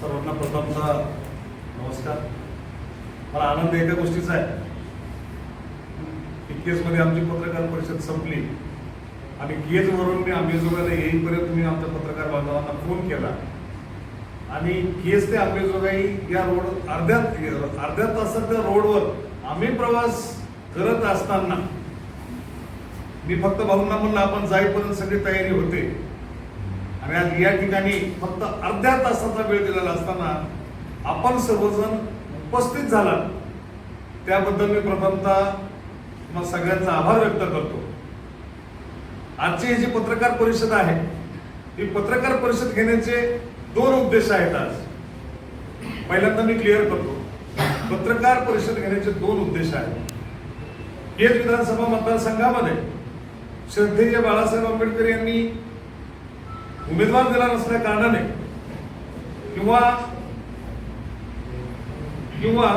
सर्वांना प्रथमतः नमस्कार. मला आनंद एका गोष्टीचा आहे. की केसमध्ये आमची पत्रकार परिषद संपली. आणि केजवरून मी आंबेजोगाईला येईपर्यंत मी आमच्या पत्रकार बांधवांना फोन केला. आणि केज ते आंबेजोगाई या रोड अर्ध्या अर्ध्या तासात त्या रोडवर आम्ही प्रवास करत असताना मी फक्त भाऊंना म्हणलं आपण जाईपर्यंत सगळी तयारी होते. आणि आज या ठिकाणी फक्त अर्ध्या तासाचा वेळ दिलेला असताना आपण सर्वजण उपस्थित झाला त्याबद्दल मी प्रथमतः तुम्हा सगळ्यांचा आभार व्यक्त करतो. आजची ही जी पत्रकार परिषद आहे ही पत्रकार परिषद घेण्याचे दोन उद्देश आहेत आज. पहिल्यांदा मी क्लिअर करतो. पत्रकार परिषद घेण्याचे दोन उद्देश आहेत. केज विधानसभा मतदारसंघामध्ये श्रद्धेय बाळासाहेब आंबेडकर यांनी उमेदवार दिला नसल्या कारणाने किंवा किंवा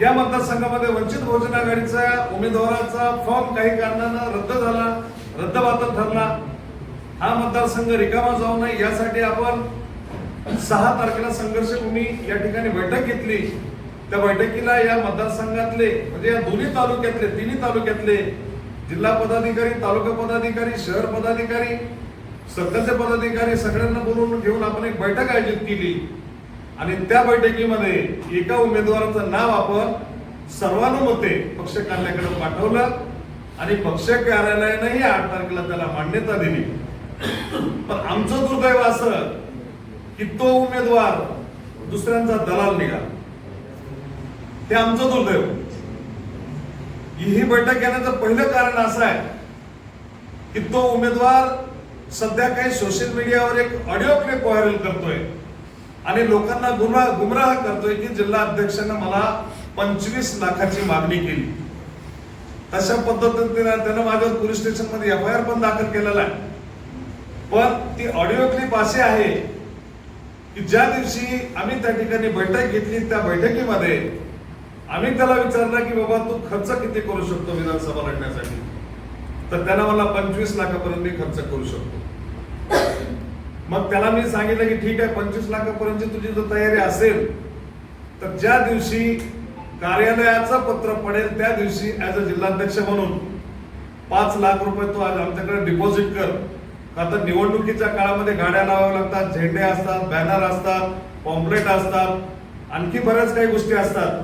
या मतदारसंघामध्ये वंचित बहुजन आघाडीचा उमेदवाराचा फॉर्म काही कारणानं रद्द झाला रद्दबातल ठरला हा मतदारसंघ रिकामा जाऊ नये यासाठी आपण सहा तारखेला संघर्ष भूमी या ठिकाणी बैठक घेतली. त्या बैठकीला या मतदारसंघातले म्हणजे या दोन्ही तालुक्यातले तिन्ही तालुक्यातले जिल्हा पदाधिकारी तालुका पदाधिकारी शहर पदाधिकारी सध्याचे पदाधिकारी सगळ्यांना बोलवून घेऊन आपण एक बैठक आयोजित केली. आणि त्या बैठकीमध्ये एका उमेदवाराचं नाव आपण सर्वानुमते पक्ष कार्यालयाकडे पाठवलं आणि पक्ष कार्यालयानंही आठ तारखेला त्याला मान्यता दिली. पण आमचं दुर्दैव असं की तो उमेदवार दुसऱ्यांचा दलाल निघाला. ते आमचं दुर्दैव. ही बैठक घेण्याचं पहिलं कारण असं आहे की तो उमेदवार सध्या काही सोशल मीडियावर एक ऑडिओ क्लिप व्हायरल करतोय. आणि लोकांना गुमराह गुमराह करतोय की जिल्हा अध्यक्षांना मला पंचवीस लाखाची मागणी केली. तशा पद्धतीने त्यानं माझ्यावर पोलीस स्टेशनमध्ये एफ आय आर पण दाखल केलेला आहे. पण ती ऑडिओ क्लिप अशी आहे की ज्या दिवशी आम्ही त्या ठिकाणी बैठक घेतली त्या बैठकीमध्ये आम्ही त्याला विचारलं की बाबा तू खर्च किती करू शकतो विधानसभा लढण्यासाठी? तर त्याला मला पंचवीस लाखापर्यंत मी खर्च करू शकतो. मग त्याला मी सांगितलं की ठीक आहे पंचवीस लाखापर्यंतची तुझी जर तयारी असेल तर ज्या दिवशी कार्यालयाचं पत्र पडेल त्या दिवशी ऍज अ जिल्हाध्यक्ष म्हणून पाच लाख रुपये तू आज आमच्याकडे डिपॉझिट कर. आता निवडणुकीच्या काळामध्ये गाड्या लावाव्या लागतात झेंडे असतात बॅनर असतात पॉम्पलेट असतात आणखी बऱ्याच काही गोष्टी असतात.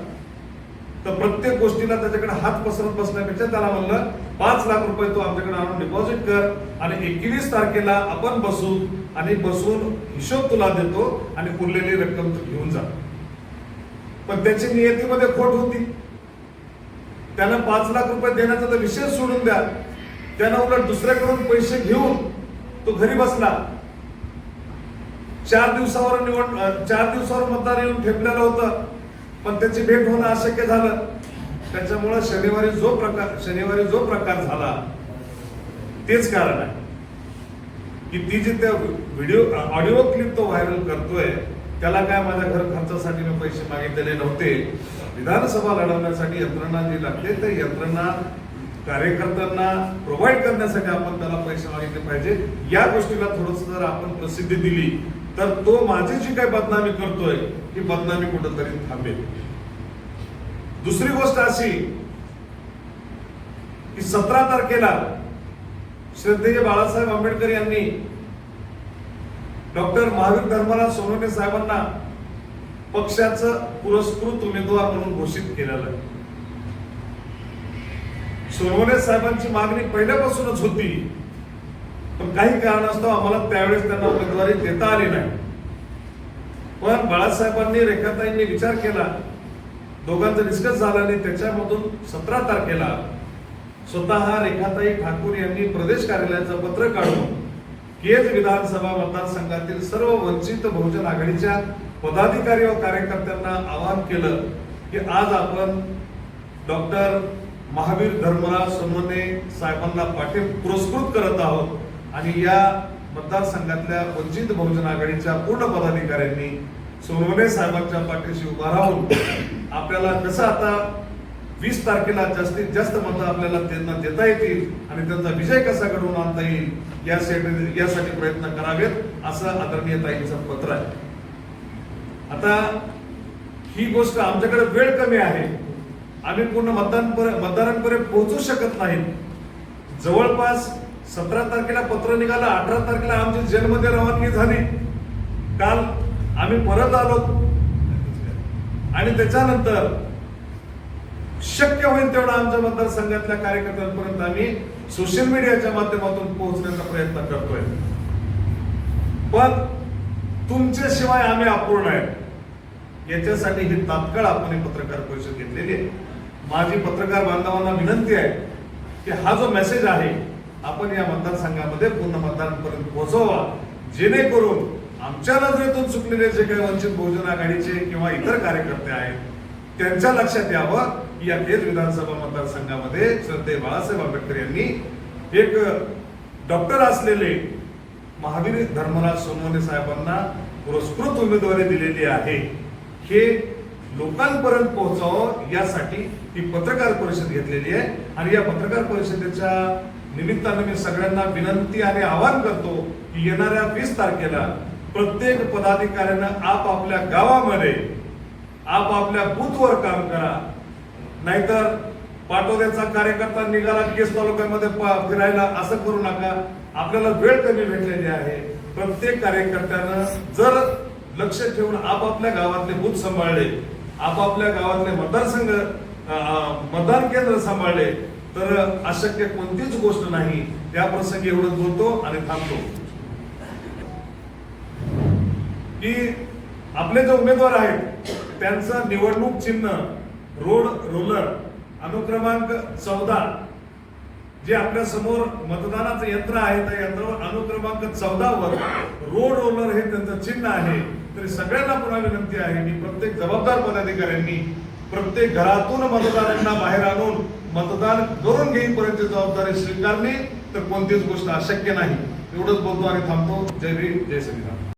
तर प्रत्येक गोष्टीला त्याच्याकडे हात पसरत बसण्यापेक्षा त्याला म्हणलं पाच लाख रुपये तू आमच्याकडे आणून डिपॉझिट कर आणि एकवीस तारखेला आपण बसू आणि बसून हिशोब तुला देतो आणि उरलेली रक्कम तू घेऊन जा. पण त्याची नियतीमध्ये खोट होती. त्यानं पाच लाख रुपये देण्याचा तर विषय सोडून द्या. त्यानं उलट दुसऱ्याकडून पैसे घेऊन तो घरी बसला. चार दिवसावर निवड चार दिवसावर मतदार येऊन ठेपलेलं होतं. पण त्याची भेट होणं अशक्य झालं. त्याच्यामुळं शनिवारी जो प्रकार शनिवारी जो प्रकार झाला तेच कारण आहे. की ती जी त्या व्हिडिओ ऑडिओ क्लिप तो व्हायरल करतोय त्याला काय माझ्या घर खर्चासाठी मी पैसे मागितलेले नव्हते. विधानसभा लढवण्यासाठी यंत्रणा जी लागते तर यंत्रणा कार्यकर्त्यांना प्रोव्हाइड करण्यासाठी आपण त्याला पैसे मागितले पाहिजे. या गोष्टीला थोडस जर आपण प्रसिद्धी दिली तर तो माझी जी काही बदनामी करतोय ती बदनामी कुठंतरी थांबेल. दुसरी गोष्ट अशी की सतरा तारखेला श्रद्धेय बाळासाहेब आंबेडकर यांनी डॉक्टर महावीर धर्मराज सोनवणे साहेबांना पक्षाचं पुरस्कृत उमेदवार म्हणून घोषित केलेलं आहे. सोनवणे साहेबांची मागणी पहिल्यापासूनच होती पण काही कारणास्तव आम्हाला त्यावेळेस त्यांना उमेदवारी देता आली नाही. पण बाळासाहेबांनी रेखाताईंनी विचार केला. दोघांचा डिस्कस झाला आणि त्याच्यामधून सतरा तारखेला स्वतः रेखाताई ठाकूर यांनी प्रदेश कार्यालयाचं पत्र काढून केज विधानसभा मतदारसंघातील सर्व वंचित बहुजन आघाडीच्या पदाधिकारी व कार्यकर्त्यांना आवाहन केलं की आज आपण डॉक्टर महावीर धर्मराज सोनवणे साहेबांना पाठी पुरस्कृत करत आहोत. आणि या मतदारसंघातल्या वंचित बहुजन आघाडीच्या पूर्ण पदाधिकाऱ्यांनी सोनवणे साहेबांच्या पाठीशी उभा राहून आपल्याला कसं आता वीस तारखेला जास्तीत जास्त मतं आपल्याला त्यांना देता येतील आणि त्यांचा विजय कसा घडवून आणता येईल यासाठी यासाठी प्रयत्न करावेत असं आदरणीय ताईंचं पत्र आहे. आता ही गोष्ट आमच्याकडे वेळ कमी आहे. आम्ही पूर्ण मतदान मतदारांपर्यंत पोहोचू शकत नाही. जवळपास सतरा तारखेला पत्र निघालं अठरा तारखेला आमची जेलमध्ये रवानगी झाली. काल आम्ही परत आलो. आणि त्याच्यानंतर शक्य होईल तेवढा आमच्या मतदारसंघातल्या कार्यकर्त्यांपर्यंत आम्ही सोशल मीडियाच्या माध्यमातून पोहोचण्याचा प्रयत्न करतोय. पण तुमच्याशिवाय आम्ही अपूर्ण आहे याच्यासाठी ही तात्काळ आपण पत्रकार परिषद घेतलेली आहे. माझी पत्रकार बांधवांना विनंती आहे की हा जो मेसेज आहे आपण या मतदारसंघामध्ये पूर्ण मतदारांपर्यंत पोहोचवा. जेणेकरून आमच्या नजरेतून चुकलेले जे काही वंचित बहुजन आघाडीचे किंवा इतर कार्यकर्ते आहेत त्यांच्या लक्षात यावं की या केज विधानसभा मतदारसंघामध्ये श्रद्धे बाळासाहेब आंबेडकर यांनी एक डॉक्टर असलेले महावीर धर्मराज सोनवणे साहेबांना पुरस्कृत उमेदवारी दिलेली आहे. हे लोकांपर्यंत पोहोचावं यासाठी ही पत्रकार परिषद घेतलेली आहे. आणि या पत्रकार परिषदेच्या निमित्तानं मी सगळ्यांना विनंती आणि आवाहन करतो की येणाऱ्या वीस तारखेला प्रत्येक पदाधिकाऱ्यानं आपापल्या गावामध्ये आपापल्या बूथवर काम करा. नाहीतर पाटोद्याचा कार्यकर्ता निघाला केस तालुक्यामध्ये प- फिरायला असं करू नका. आपल्याला वेळ कमी भेटलेली आहे. प्रत्येक कार्यकर्त्यानं जर लक्ष ठेवून आपापल्या गावातले बूथ सांभाळले आपापल्या गावातले मतदारसंघ मतदान केंद्र सांभाळले तर अशक्य कोणतीच गोष्ट नाही. त्या प्रसंगी एवढं बोलतो आणि थांबतो. की आपले जे उमेदवार आहेत त्यांचं निवडणूक चिन्ह रोड रोलर अनुक्रमांक चौदा जे आपल्यासमोर मतदानाचं यंत्र आहे त्या यंत्रावर अनुक्रमांक चौदा वर रोड रोलर हे त्यांचं चिन्ह आहे. तरी सगळ्यांना पुन्हा विनंती आहे की प्रत्येक जबाबदार पदाधिकाऱ्यांनी प्रत्येक घरातून मतदारांना बाहेर आणून मतदान करून घेईपर्यंत जबाबदारी स्वीकारली तर कोणतीच गोष्ट अशक्य नाही. एवढंच बोलतो आणि थांबतो. जय भीम जय संविधान.